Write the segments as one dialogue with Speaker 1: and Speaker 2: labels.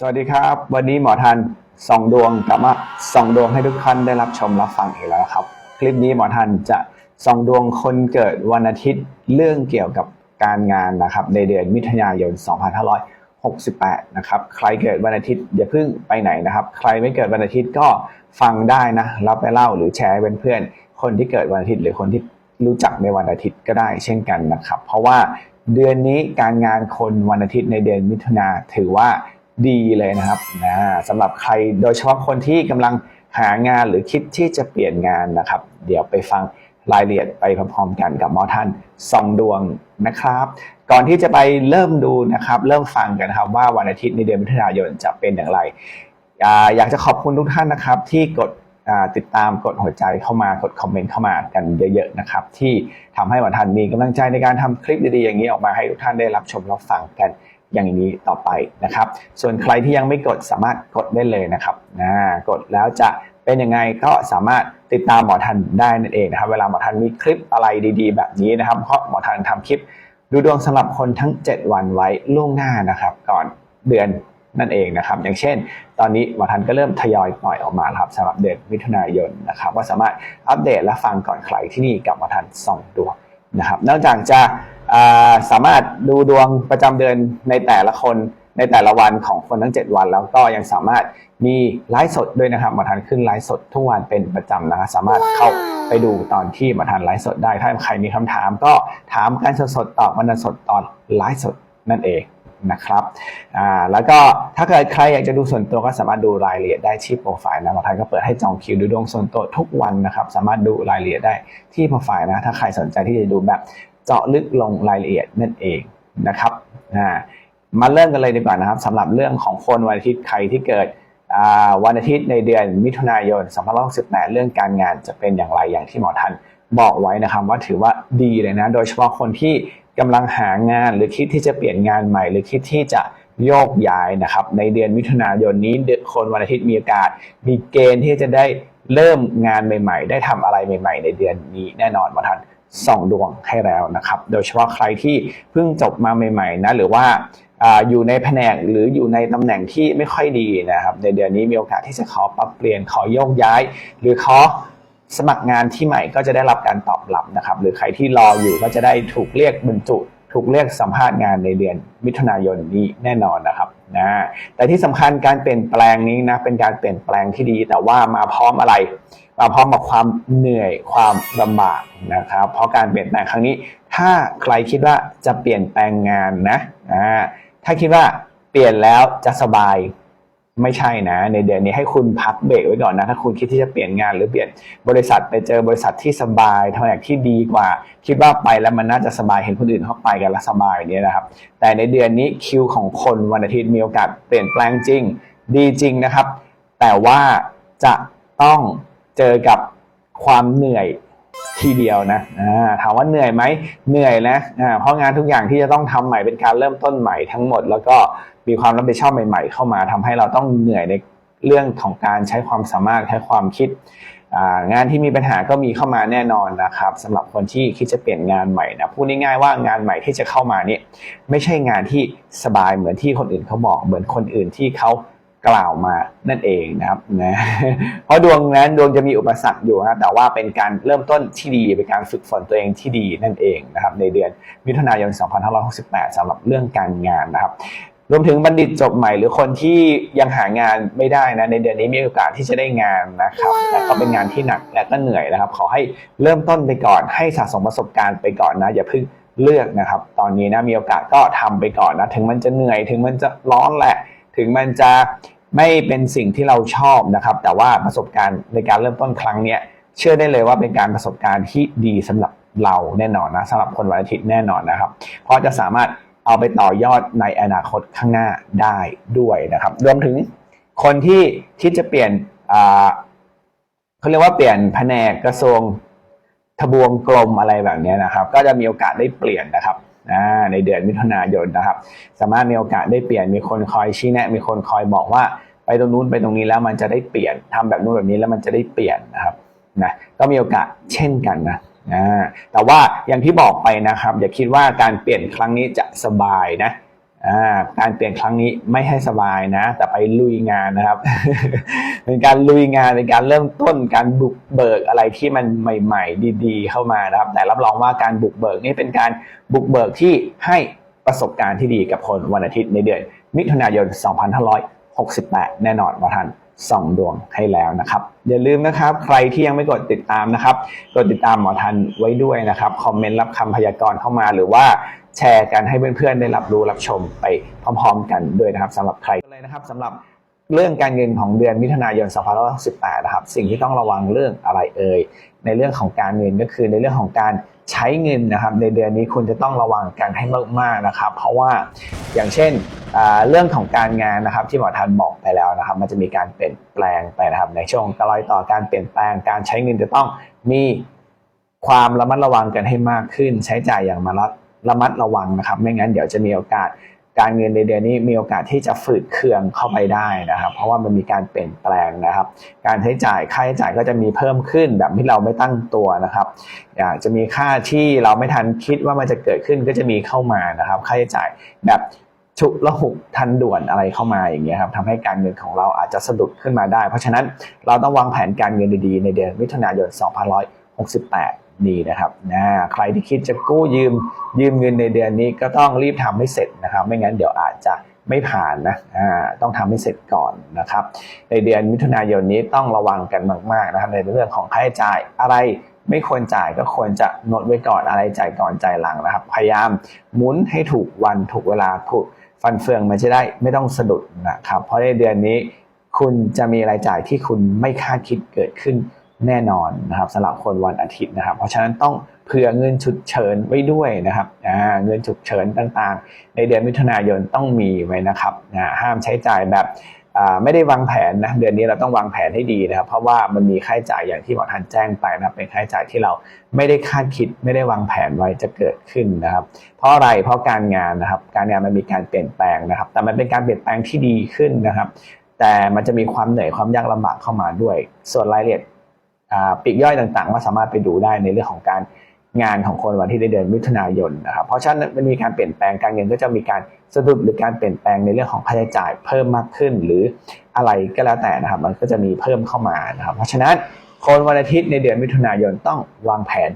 Speaker 1: สวัสดีครับ วันนี้หมอทันสองดวงกลับมาสองดวงให้ทุกท่านได้รับชมรับฟังอีกแล้วครับ คลิปนี้หมอทันจะสองดวงคนเกิดวันอาทิตย์เรื่องเกี่ยวกับการงานนะครับ ในเดือนมิถุนายน 2568 นะครับ ใครเกิดวันอาทิตย์อย่าเพิ่งไปไหนนะครับ ใครไม่เกิดวันอาทิตย์ก็ฟังได้นะรับไปเล่าหรือแชร์ให้เพื่อนๆคนที่เกิดวันอาทิตย์หรือคนที่รู้จักในวันอาทิตย์ก็ได้เช่นกันนะครับ เพราะว่าเดือนนี้การงานคนวันอาทิตย์ในเดือนมิถุนาถือว่า ดีเลยนะครับนะสำหรับใครโดยเฉพาะคนที่กำลังหางานหรือคิดที่จะเปลี่ยนงานนะครับ เดี๋ยวไปฟังรายละเอียดไปพร้อมๆกันกับหมอท่านสองดวงนะครับ ก่อนที่จะไปเริ่มดูนะครับ เริ่มฟังกันครับว่าวันอาทิตย์ในเดือนมิถุนายนจะเป็นอย่างไรออยากจะขอบคุณทุกท่านนะครับ ที่กดติดตามกดหัวใจเข้ามากดคอมเมนต์เข้ามากันเยอะๆนะครับ ที่ทำให้หมอทันมีกำลังใจในการทำคลิปดีๆอย่างนี้ออกมาให้ทุกท่านได้รับชมรับฟังกัน อย่างนี้ต่อไปนะครับ ส่วนใครที่ยังไม่กดสามารถกดได้เลยนะครับนะกดแล้วจะเป็นยังไงก็สามารถติดตามหมอทันได้นั่นเองนะครับ เวลาหมอทันมีคลิปอะไรดีๆ แบบนี้นะครับเพราะหมอทันทำคลิปดูดวงสำหรับคนทั้ง 7 วันไว้ล่วงหน้านะครับ ก่อนเดือนนั่นเองนะครับ อย่างเช่น ตอนนี้หมอทันก็เริ่มทยอยปล่อยออกมาครับสำหรับเดือนมิถุนายนนะครับว่าสามารถอัปเดตและฟังก่อนใครที่นี่กับหมอทันส่องดวง นะครับนอกจากจะสามารถดูดวงประจำเดือนในแต่ละคนในแต่ละวันของคนทั้ง 7 วัน แล้วก็ยังสามารถมีไลฟ์สดด้วยนะครับหมอทันขึ้นไลฟ์สดทุกวันเป็นประจำนะครับสามารถเข้าไปดูตอนที่หมอทันไลฟ์สดได้ ถ้าใครมีคำถามก็ถามกันสดๆตอบมันสดตอนไลฟ์สดนั่นเอง นะครับอ่าแล้วก็ถ้าเกิดใครอยากจะดูส่วนตัวก็สามารถดูรายละเอียดได้ที่โปรไฟล์นะหมาทันก็เปิดให้จองคิวดูดวงส่วนตัวทุกวันนะครับสามารถดูรายละเอียดได้ที่โปรไฟล์นะถ้าใครสนใจที่จะดูแบบเจาะลึกลงรายละเอียดนั่นเองนะครับอ่ามาเริ่มกันเลยดีกว่านะครับสำหรับเรื่องของคนวันอาทิตย์ใครที่เกิดวันอาทิตย์ในเดือนมิถุนายน2568 เรื่องการงานจะเป็นอย่างไรอย่างที่หมอทันบอกไว้นะครับว่าถือว่าดีเลยนะ โดยเฉพาะคนที่ กำลังหางานหรือคิดที่จะเปลี่ยนงานใหม่ หรือคิดที่จะโยกย้ายนะครับ ในเดือนมิถุนายนนี้เดือนคนวันอาทิตย์มีโอกาส มีเกณฑ์ที่จะได้เริ่มงานใหม่ ๆ ได้ทำอะไรใหม่ ๆ ในเดือนนี้แน่นอนมอทันส่องดวงให้แล้วนะครับ โดยเฉพาะใครที่เพิ่งจบมาใหม่ๆนะหรือว่าอยู่ในแผนกหรืออยู่ในตำแหน่งที่ไม่ค่อยดีนะครับ ในเดือนนี้มีโอกาสที่จะขอปรับเปลี่ยนขอโยกย้าย หรือขอ สมัครงานที่ใหม่ก็จะได้รับการตอบรับนะครับ หรือใครที่รออยู่ก็จะได้ถูกเรียกบรรจุ ถูกเรียกสัมภาษณ์งานในเดือนมิถุนายนนี้แน่นอนนะครับนะแต่ที่สำคัญการเปลี่ยนแปลงนี้นะเป็นการเปลี่ยนแปลงที่ดี แต่ว่ามาพร้อมอะไร มาพร้อมกับความเหนื่อยความลำบากนะครับ เพราะการเปลี่ยนแปลงครั้งนี้ ถ้าใครคิดว่าจะเปลี่ยนแปลงงานนะถ้าคิดว่าเปลี่ยนแล้วจะสบาย ไม่ใช่นะในเดือนนี้ให้คุณพักเบรกไว้ก่อนนะถ้าคุณคิดที่จะเปลี่ยนงานหรือเปลี่ยนบริษัทไปเจอบริษัทที่สบายทำงานที่ดีกว่า คิดว่าไปแล้วมันน่าจะสบายเห็นคนอื่นเขาไปกันแล้วสบายเนี่ยนะครับ แต่ในเดือนนี้คิวของคนวันอาทิตย์มีโอกาสเปลี่ยนแปลงจริง ดีจริงนะครับ แต่ว่าจะต้องเจอกับความเหนื่อยทีเดียวนะถามว่าเหนื่อยไหมเหนื่อยนะอ่าเพราะงานทุกอย่างที่จะต้องทำใหม่เป็นการเริ่มต้นใหม่ทั้งหมด แล้วก็ มีความรับผิดชอบใหม่ ๆ เข้ามาทำให้เราต้องเหนื่อยในเรื่องของการใช้ความสามารถใช้ความคิดงานที่มีปัญหาก็มีเข้ามาแน่นอนนะครับสำหรับคนที่คิดจะเปลี่ยนงานใหม่นะพูดง่ายๆว่างานใหม่ที่จะเข้ามาเนี่ยไม่ใช่งานที่สบายเหมือนที่คนอื่นเขาบอกเหมือนคนอื่นที่เขากล่าวมานั่นเองนะครับนะเพราะดวงนั้นดวงจะมีอุปสรรคอยู่นะแต่ว่าเป็นการเริ่มต้นที่ดีเป็นการฝึกฝนตัวเองที่ดีนั่นเองนะครับในเดือนมิถุนายน 2568สำหรับเรื่องการงานนะครับ รวมถึงบัณฑิตจบใหม่หรือคนที่ยังหางานไม่ได้นะ ในเดือนนี้มีโอกาสที่จะได้งานนะครับ แต่ก็เป็นงานที่หนักและก็เหนื่อยนะครับ ขอให้เริ่มต้นไปก่อน ให้สะสมประสบการณ์ไปก่อนนะ อย่าเพิ่งเลือกนะครับ ตอนนี้นะมีโอกาสก็ทำไปก่อนนะ ถึงมันจะเหนื่อย ถึงมันจะร้อนแหละ ถึงมันจะไม่เป็นสิ่งที่เราชอบนะครับ แต่ว่าประสบการณ์ในการเริ่มต้นครั้งเนี้ยเชื่อได้เลยว่าเป็นการประสบการณ์ที่ดีสำหรับเราแน่นอนนะสำหรับคนวันอาทิตย์แน่นอนนะครับ เพราะจะสามารถ เอาไปต่อยอดในอนาคตข้างหน้าได้ด้วยนะครับ รวมถึงคนที่คิดจะเปลี่ยนเขาเรียกว่าเปลี่ยนแผนกกระทรวงทบวงกลมอะไรแบบนี้นะครับ ก็จะมีโอกาสได้เปลี่ยนนะครับในเดือนมิถุนายนนะครับ สามารถมีโอกาสได้เปลี่ยนมีคนคอยชี้แนะ มีคนคอยบอกว่าไปตรงนู้นไปตรงนี้แล้วมันจะได้เปลี่ยนทำแบบนู้นแบบนี้แล้วมันจะได้เปลี่ยนนะครับนะก็มีโอกาสเช่นกันนะ อ่าแต่ว่าอย่างที่บอกไปนะครับ อย่าคิดว่าการเปลี่ยนครั้งนี้จะสบายนะการเปลี่ยนครั้งนี้ไม่ให้สบายนะ แต่ไปลุยงานนะครับ เป็นการลุยงานเป็นการเริ่มต้นการบุกเบิกอะไรที่มันใหม่ ๆ ดี ๆ เข้ามานะครับ แต่รับรองว่าการบุกเบิกนี่เป็นการบุกเบิกที่ให้ประสบการณ์ที่ดีกับคนวันอาทิตย์ในเดือน มิถุนายน 2568 แน่นอนว่าท่าน ส่องดวงให้แล้วนะครับ อย่าลืมนะครับ ใครที่ยังไม่กดติดตามนะครับ กดติดตามหมอทันไว้ด้วยนะครับ คอมเมนต์รับคำพยากรณ์เข้ามา หรือว่าแชร์กันให้เพื่อนๆได้รับรู้รับชมไปพร้อมๆ กันด้วยนะครับสำหรับใครเลยนะครับสำหรับเรื่องการเงินของเดือนมิถุนายน 2518 นะครับ สิ่งที่ต้องระวังเรื่องอะไรเอ่ย ในเรื่องของการเงินก็คือในเรื่องของการใช้เงินนะครับ ในเดือนนี้คุณจะต้องระวังกันให้มากๆนะครับ เพราะว่าอย่างเช่นเรื่องของการงานนะครับที่หมอทันบอกไปแล้วนะครับ มันจะมีการเปลี่ยนแปลงไปนะครับ ในช่วงตลอยต่อการเปลี่ยนแปลงการใช้เงินจะต้องมีความระมัดระวังกันให้มากขึ้น ใช้จ่ายอย่างมาระระมัดระวังนะครับ ไม่งั้นเดี๋ยวจะมีโอกาส การเงินในเดือนนี้มีโอกาสที่จะฝืดเคืองเข้าไปได้นะครับ เพราะว่ามันมีการเปลี่ยนแปลงนะครับ การใช้จ่ายค่าใช้จ่ายก็จะมีเพิ่มขึ้นแบบที่เราไม่ตั้งตัวนะครับอยากจะมีค่าที่เราไม่ทันคิดว่ามันจะเกิดขึ้นก็จะมีเข้ามานะครับ ค่าใช้จ่ายแบบฉุกละหุกทันด่วนอะไรเข้ามาอย่างเงี้ยครับทำให้การเงินของเราอาจจะสะดุดขึ้นมาได้ เพราะฉะนั้นเราต้องวางแผนการเงินดีๆในเดือนมิถุนายน 2568 นี้นะครับนะใครที่คิดจะกู้ยืมยืมเงินในเดือนนี้ก็ต้องรีบทำให้เสร็จนะครับ ไม่งั้นเดี๋ยวอาจจะไม่ผ่านนะอ่าต้องทำให้เสร็จก่อนนะครับ ในเดือนมิถุนายนนี้ต้องระวังกันมากๆนะครับในเรื่องของค่าใช้จ่ายอะไรไม่ควรจ่ายก็ควรจะงดไว้ก่อนอะไรจ่ายก่อนจ่ายหลังนะครับ พยายามหมุนให้ถูกวันถูกเวลาถูกฟันเฟืองมันจะได้ไม่ต้องสะดุดนะครับ เพราะในเดือนนี้คุณจะมีรายจ่ายที่คุณไม่คาดคิดเกิดขึ้น แน่นอนนะครับสำหรับคนวันอาทิตย์นะครับ เพราะฉะนั้นต้องเผื่อเงินฉุกเฉินไว้ด้วยนะครับเงินฉุกเฉินต่างๆ ในเดือนมิถุนายนต้องมีไว้นะครับห้ามใช้จ่ายแบบไม่ได้วางแผนนะเดือนนี้เราต้องวางแผนให้ดีนะครับ เพราะว่ามันมีค่าใช้จ่ายอย่างที่หมอทันแจ้งไปนะเป็นค่าใช้จ่ายที่เราไม่ได้คาดคิดไม่ได้วางแผนไว้จะเกิดขึ้นนะครับ เพราะอะไรเพราะการงานนะครับ การงานมันมีการเปลี่ยนแปลงนะครับ แต่มันเป็นการเปลี่ยนแปลงที่ดีขึ้นนะครับ แต่มันจะมีความเหนื่อยความยากลำบากเข้ามาด้วย ส่วนรายละเอียด ปีกย่อยต่างๆก็สามารถไปดูได้ในเรื่องของการงานของคนวันที่ได้เดือนมิถุนายนนะครับเพราะฉะนั้นมันมีการเปลี่ยนแปลงการเงินก็จะมีการสะดุดหรือการเปลี่ยนแปลงในเรื่องของค่าใช้จ่ายเพิ่มมากขึ้น หรืออะไรก็แล้วแต่นะครับ มันก็จะมีเพิ่มเข้ามานะครับ เพราะฉะนั้นคนวันอาทิตย์ในเดือนมิถุนายนต้องวางแผน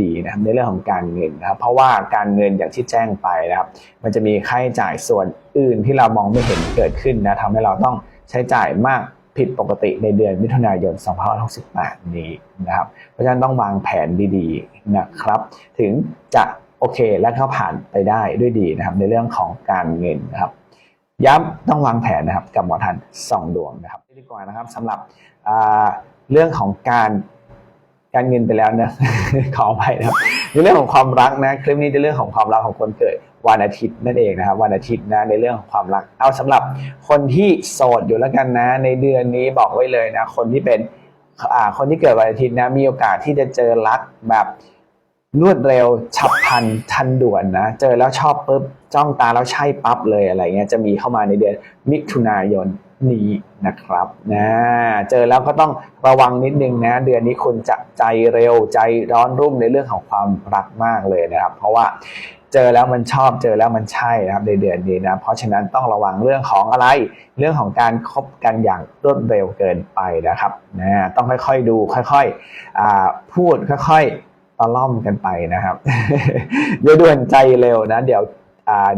Speaker 1: ดีๆนะครับในเรื่องของการเงินนะครับเพราะว่าการเงินอย่างที่แจ้งไปนะครับ มันจะมีค่าใช้จ่ายส่วนอื่นที่เรามองไม่เห็นเกิดขึ้นนะทำให้เราต้องใช้จ่ายมาก ผิดปกติในเดือนมิถุนายน 2568 นี้นะครับ เพราะฉะนั้นต้องวางแผนดีๆนะครับ ถึงจะโอเคและเข้าผ่านไปได้ด้วยดีนะครับ ในเรื่องของการเงินนะครับ ย้ำต้องวางแผนนะครับกับหมอทันสองดวงนะครับดีกว่านะครับสำหรับเรื่องของการการเงินไปแล้วนะขอไปนะครับในเรื่องของความรักนะ คลิปนี้จะเรื่องของความรักของคนเกิด วันอาทิตย์นั่นเองนะครับ วันอาทิตย์นะในเรื่องของความรัก เอาสำหรับคนที่โสดอยู่แล้วกันนะ ในเดือนนี้บอกไว้เลยนะ คนที่เป็นอ่าคนที่เกิดวันอาทิตย์นะมีโอกาสที่จะเจอรักแบบรวดเร็วฉับพลันทันด่วนนะเจอแล้วชอบปุ๊บจ้องตาแล้วใช่ปั๊บเลยอะไรเงี้ยจะมีเข้ามาในเดือนมิถุนายนนี้นะครับนะเจอแล้วก็ต้องระวังนิดนึงนะ เดือนนี้คุณจะใจเร็วใจร้อนรุ่มในเรื่องของความรักมากเลยนะครับ เพราะว่า เจอแล้วมันชอบเจอแล้วมันใช่นะครับในเดือนนี้นะเพราะฉะนั้นต้องระวังเรื่องของอะไร เรื่องของการคบกันอย่างรวดเร็วเกินไปนะครับนะต้องค่อยๆดูค่อยๆอ่าพูดค่อยๆตะล่อมกันไปนะครับอย่าด่วนใจเร็วนะเดี๋ยว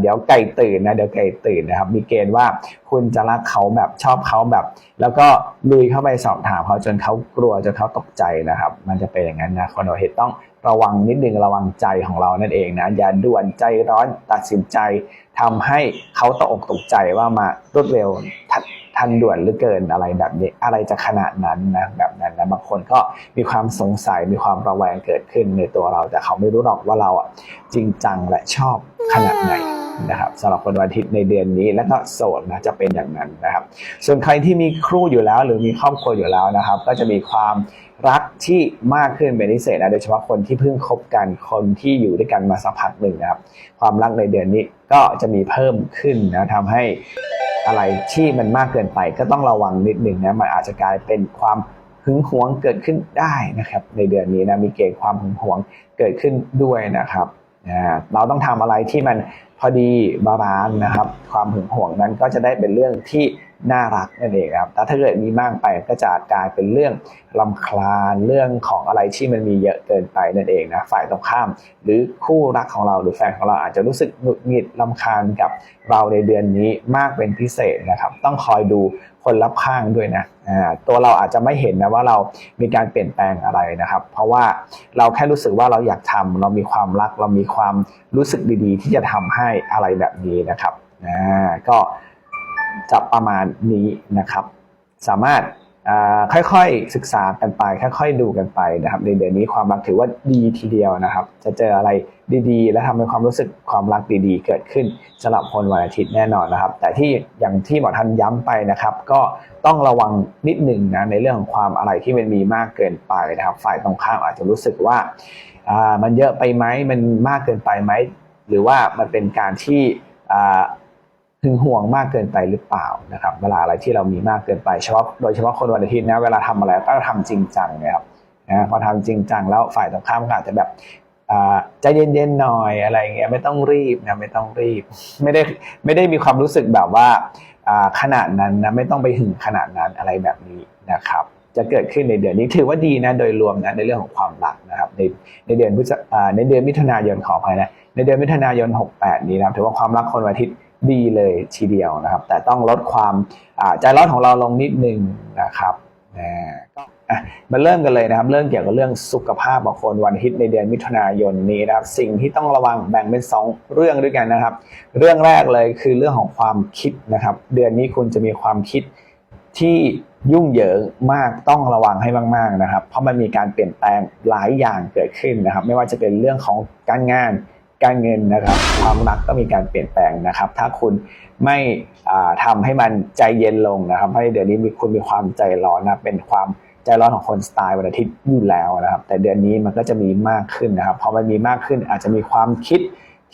Speaker 1: เดี๋ยวไก่ตื่นนะเดี๋ยวไก่ตื่นนะครับ มีเกณฑ์ว่าคุณจะรักเขาแบบชอบเขาแบบ แล้วก็ลุยเข้าไปสอบถามเขาจนเขากลัวจนเขาตกใจนะครับ มันจะเป็นอย่างนั้นนะคนเราเหตุต้อง ระวังนิดนึงระวังใจของเรานั่นเองนะอย่าด่วนใจร้อนตัดสินใจทำให้เขาตกอกตกใจว่ามารวดเร็วทันทันด่วนหรือเกินอะไรแบบนี้อะไรจะขนาดนั้นนะแบบนั้นนะบางคนก็มีความสงสัยมีความระแวงเกิดขึ้นในตัวเรา แต่เขาไม่รู้หรอกว่าเราอะจริงจังและชอบขนาดไหนนะครับสำหรับคนวันอาทิตย์ในเดือนนี้แล้วก็โสดนะจะเป็นอย่างนั้นนะครับ ส่วนใครที่มีครูอยู่แล้วหรือมีครอบครัวอยู่แล้วนะครับ ก็จะมีความรักที่มากขึ้นเป็นพิเศษนะโดยเฉพาะคนที่เพิ่งคบกันคนที่อยู่ด้วยกันมาสักพักหนึ่งนะครับความรักในเดือนนี้ก็จะมีเพิ่มขึ้นนะทำให้อะไรที่มันมากเกินไปก็ต้องระวังนิดหนึ่งนะมันอาจจะกลายเป็นความหึงหวงเกิดขึ้นได้นะครับในเดือนนี้นะมีเกณฑ์ความหึงหวงเกิดขึ้นด้วยนะครับ เราต้องทำอะไรที่มันพอดีบาลานซ์นะครับ ความหึงหวงนั้นก็จะได้เป็นเรื่องที่ น่ารักนั่นเองครับแต่ถ้าเกิดมีมากไปก็จะกลายเป็นเรื่องลำคลาญเรื่องของอะไรที่มันมีเยอะเกินไปนั่นเองนะฝ่ายตรงข้าม หรือคู่รักของเราหรือแฟนของเราอาจจะรู้สึกหงุดหงิดลำคาญกับเราในเดือนนี้มากเป็นพิเศษนะครับ ต้องคอยดูคนรอบข้างด้วยนะตัวเราอาจจะไม่เห็นนะว่าเรามีการเปลี่ยนแปลงอะไรนะครับ เพราะว่าเราแค่รู้สึกว่าเราอยากทำเรามีความรัก เรามีความรู้สึกดีๆ ที่จะทำให้อะไรแบบนี้นะครับก็ จะประมาณนี้นะครับ สามารถค่อยๆศึกษากันไป ค่อยๆดูกันไปนะครับในเดือนนี้ความรักถือว่าดีทีเดียวนะครับ จะเจออะไรดีๆ และทำให้ความรู้สึกความรักดีๆ เกิดขึ้นสำหรับคนวันอาทิตย์แน่นอนนะครับ แต่ที่อย่างที่หมอทันย้ำไปนะครับ ก็ต้องระวังนิดหนึ่งนะในเรื่องของความอะไรที่มันมีมากเกินไปนะครับ ฝ่ายตรงข้ามอาจจะรู้สึกว่ามันเยอะไปไหมมันมากเกินไปไหมหรือว่ามันเป็นการที่ งห่วงมากเกินไปหรือเปล่านะครับ เวลาอะไรที่เรามีมากเกินไปเฉพาะโดยเฉพาะคนวันอาทิตย์นะเวลาทำอะไรก็ทำจริงจังนะครับนะพอทำจริงจังแล้วฝ่ายตรงข้ามก็อาจจะแบบอ่าใจเย็นๆหน่อยอะไรเงี้ยไม่ต้องรีบนะไม่ต้องรีบ ไม่ได้ไม่ได้มีความรู้สึกแบบว่าอ่าขนาดนั้นนะไม่ต้องไปหึงขนาดนั้นอะไรแบบนี้นะครับ จะเกิดขึ้นในเดือนนี้ถือว่าดีนะโดยรวมนะในเรื่องของความรักนะครับในในเดือนพฤษอ่าในเดือนมิถุนายนขออภัยนะในเดือนมิถุนายน 68 นี้นะถือว่าความรักคนวันอาทิตย์ ดีเลยทีเดียวนะครับ แต่ต้องลดความใจร้อนของเราลงนิดนึงนะครับนะก็มาเริ่มกันเลยนะครับ เรื่องเกี่ยวกับเรื่องสุขภาพของคนวันอาทิตในเดือนมิถุนายนนี้นะครับ สิ่งที่ต้องระวังแบ่งเป็น 2 เรื่องด้วยกันนะครับ เรื่องแรกเลยคือเรื่องของความคิดนะครับ เดือนนี้คุณจะมีความคิดที่ยุ่งเหยิงมากต้องระวังให้มากๆนะครับ เพราะมันมีการเปลี่ยนแปลงหลายอย่างเกิดขึ้นนะครับ ไม่ว่าจะเป็นเรื่องของการงาน การเงินนะครับ ความรักก็มีการเปลี่ยนแปลงนะครับ ถ้าคุณไม่อ่าทำให้มันใจเย็นลงนะครับให้เดือนนี้มีคุณมีความใจร้อนนะเป็นความใจร้อนของคนสไตล์วันอาทิตย์อยู่แล้วนะครับ แต่เดือนนี้มันก็จะมีมากขึ้นนะครับพอมันมีมากขึ้นอาจจะมีความคิด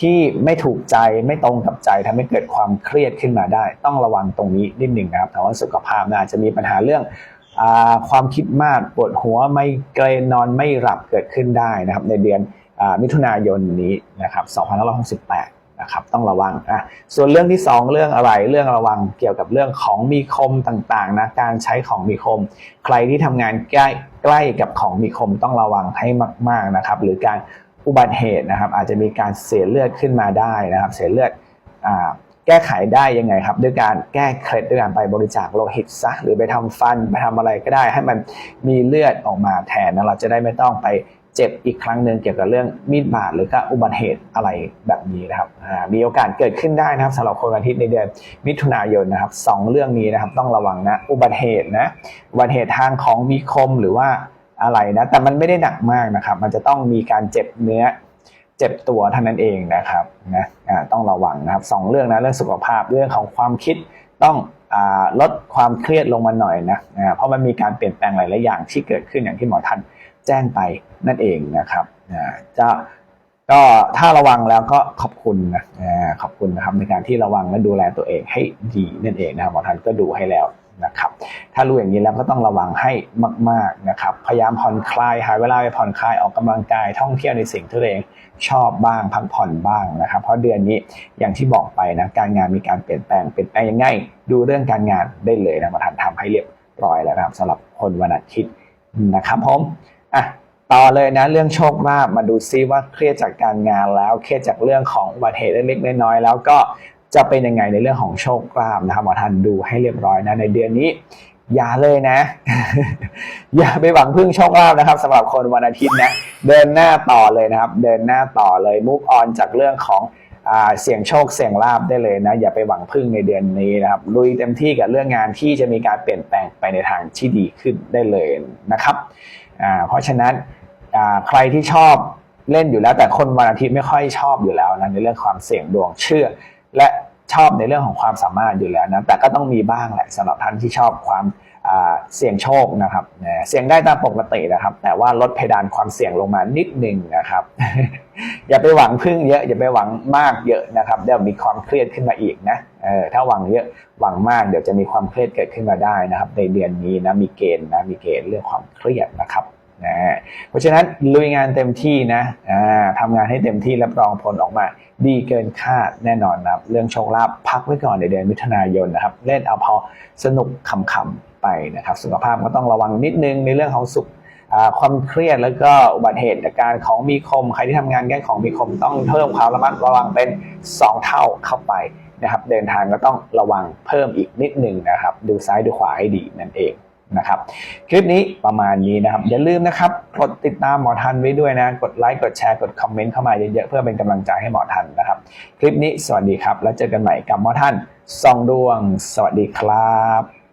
Speaker 1: ที่ไม่ถูกใจไม่ตรงกับใจทำให้เกิดความเครียดขึ้นมาได้ ต้องระวังตรงนี้นิดหนึ่งนะครับแต่ว่าสุขภาพนะอาจจะมีปัญหาเรื่องอความคิดมากปวดหัวไม่เกรนนอนไม่หลับเกิดขึ้นได้นะครับ ในเดือน มิถุนายนนี้นะครับ2568นะครับต้องระวังอะส่วนเรื่องที่ 2 เรื่องอะไรเรื่องระวังเกี่ยวกับเรื่องของมีคมต่างๆนะการใช้ของมีคม ใครที่ทำงานใกล้ใกล้กับของมีคมต้องระวังให้มากๆนะครับหรือการอุบัติเหตุนะครับอาจจะมีการเสียเลือดขึ้นมาได้นะครับ เสียเลือดอ่าแก้ไขได้ยังไงครับ ด้วยการแก้เคล็ดด้วยการไปบริจาคโลหิตซะหรือไปทำฟันไปทำอะไรก็ได้ ให้มันมีเลือดออกมาแทนนะเราจะได้ไม่ต้องไป เจ็บอีกครั้งหนึ่งเกี่ยวกับเรื่องมีดบาดหรือก็อุบัติเหตุอะไรแบบนี้นะครับมีโอกาสเกิดขึ้นได้นะครับสำหรับคนวันอาทิตย์ในเดือนมิถุนายนนะครับสองเรื่องนี้นะครับต้องระวังนะอุบัติเหตุนะอุบัติเหตุทางของมีคมหรือว่าอะไรนะแต่มันไม่ได้หนักมากนะครับมันจะต้องมีการเจ็บเนื้อเจ็บตัวเท่านั้นเองนะครับนะต้องระวังนะครับสองเรื่องนะเรื่องสุขภาพเรื่องของความคิดต้องอลดความเครียดลงมาหน่อยนะเพราะมันมีการเปลี่ยนแปลงหลายๆอย่างที่เกิดขึ้นอย่างที่หมอทัน แจ้งไปนั่นเองนะครับจะก็ถ้าระวังแล้วก็ขอบคุณนะขอบคุณนะครับในการที่ระวังและดูแลตัวเองให้ดีนั่นเองนะครับหมอทันก็ดูให้แล้วนะครับ ถ้ารู้อย่างนี้แล้วก็ต้องระวังให้มาก ๆนะครับ พยายามผ่อนคลายหาเวลาไปผ่อนคลายออกกำลังกายท่องเที่ยวในสิ่งที่ตัวเองชอบบ้างพักผ่อนบ้างนะครับ เพราะเดือนนี้อย่างที่บอกไปนะการงานมีการเปลี่ยนแปลงเปลี่ยนแปลงยังไงดูเรื่องการงานได้เลยนะหมาทันทำให้เรียบร้อยแล้วนะครับสำหรับคนวันอาทิตย์นะครับผม อะต่อเลยนะเรื่องโชคลาภมาดูซิว่าเครียดจากการงานแล้วเครียดจากเรื่องของอุบัติเหตุเล็กๆน้อยๆแล้วก็จะเป็นยังไงในเรื่องของโชคลาภนะครับหมอทันดูให้เรียบร้อยนะในเดือนนี้ อย่าเลยนะ อย่าไปหวังพึ่งโชคลาภนะครับสำหรับคนวันอาทิตย์นะเดินหน้าต่อเลยนะครับ เดินหน้าต่อเลยมุกออนจากเรื่องของเสี่ยงโชคเสี่ยงลาภได้เลยนะอย่าไปหวังพึ่งในเดือนนี้นะครับลุยเต็มที่กับเรื่องงานที่จะมีการเปลี่ยนแปลงไปในทางที่ดีขึ้นได้เลยนะครับ อ่าเพราะฉะนั้นอ่าใครที่ชอบเล่นอยู่แล้ว แต่คนวันอาทิตย์ไม่ค่อยชอบอยู่แล้วนะในเรื่องความเสี่ยงดวงเชื่อ และชอบในเรื่องของความสามารถอยู่แล้วนะแต่ก็ต้องมีบ้างแหละสำหรับท่านที่ชอบความ เสี่ยงโชคนะครับเสี่ยงได้ตามปกตินะครับ แต่ว่าลดเพดานความเสี่ยงลงมานิดหนึ่งนะครับ อย่าไปหวังพึ่งเยอะ อย่าไปหวังมากเยอะนะครับ เดี๋ยวมีความเครียดขึ้นมาอีกนะเออถ้าหวังเยอะหวังมากเดี๋ยวจะมีความเครียดเกิดขึ้นมาได้นะครับ ในเดือนนี้นะมีเกณฑ์นะมีเกณฑ์เรื่องความเครียดนะครับนะเพราะฉะนั้นลุยงานเต็มที่นะทำงานให้เต็มที่รับรองผลออกมาดีเกินคาดแน่นอนนะครับ เรื่องโชคลาภพักไว้ก่อนในเดือนมิถุนายนนะครับ เล่นเอาพอสนุกขำๆ ไปนะครับสุขภาพก็ต้องระวังนิดนึงในเรื่องของสุขความเครียดแล้วก็อุบัติเหตุจากการของมีคม ใครที่ทำงานแก้ของมีคมต้องเพิ่มความระมัดระวังเป็น 2 เท่าเข้าไปนะครับ เดินทางก็ต้องระวังเพิ่มอีกนิดนึงนะครับ ดูซ้ายดูขวาให้ดีนั่นเองนะครับ คลิปนี้ประมาณนี้นะครับ อย่าลืมนะครับกดติดตามหมอทันไว้ด้วยนะ กดไลค์กดแชร์กดคอมเมนต์เข้ามาเยอะๆเพื่อเป็นกำลังใจให้หมอทันนะครับ คลิปนี้สวัสดีครับ แล้วเจอกันใหม่กับหมอทันส่องดวง สวัสดีครับ